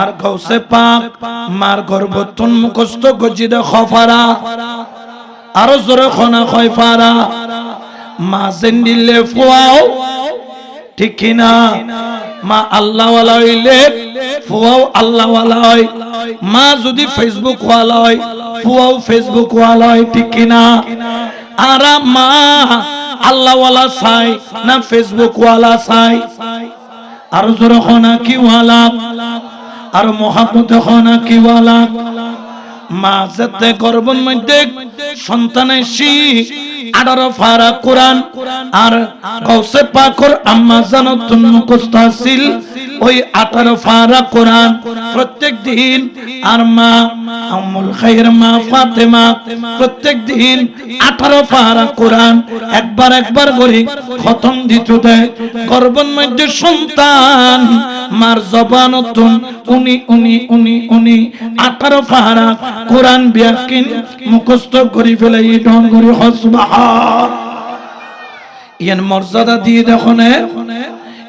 আর গৌসে পাক, মার গর্ভতন মুখস্থ গজিদে খফারা, আরও জোরে খনা খয় পারা মা জেন্দিলে ফুয়াও, ঠিক কিনা? মা আল্লাহ ওয়ালা হইলে ফুয়াও আল্লাহ ওয়ালা হয়। মা যদি ফেসবুক ওয়ালা হয়, ফুয়াও ফেসবুক ওয়ালা হয়, ঠিক কিনা? আর মা আল্লাহ ওয়ালা চাই না ফেসবুক ওয়ালা চাই। আর জোরে খনা কি ওয়ালা আর মোহাম্মদ হনা কি ওয়ালা মা মধ্যে সন্তান শি আঠারো ফারা কোরআন আর গৌসে পাকর আম্মা জানো তুমি ওই আঠারো ফারা কোরআন প্রত্যেক দিন আর মা আমুল খাইর মা, ফাতেমা, প্রত্যেক দিন আঠারো ফারা কোরআন একবার একবার করে খতম দিত দেয়। গর্ভের মধ্যে সন্তান, মার জবানতুন উনি উনি উনি উনি আঠারো ফারা কোরআন বিয়াকিন মুখস্থ করি ফেলে, এই ডন করি হসবাহ ইয়ান মর্যাদা দিয়ে দেখো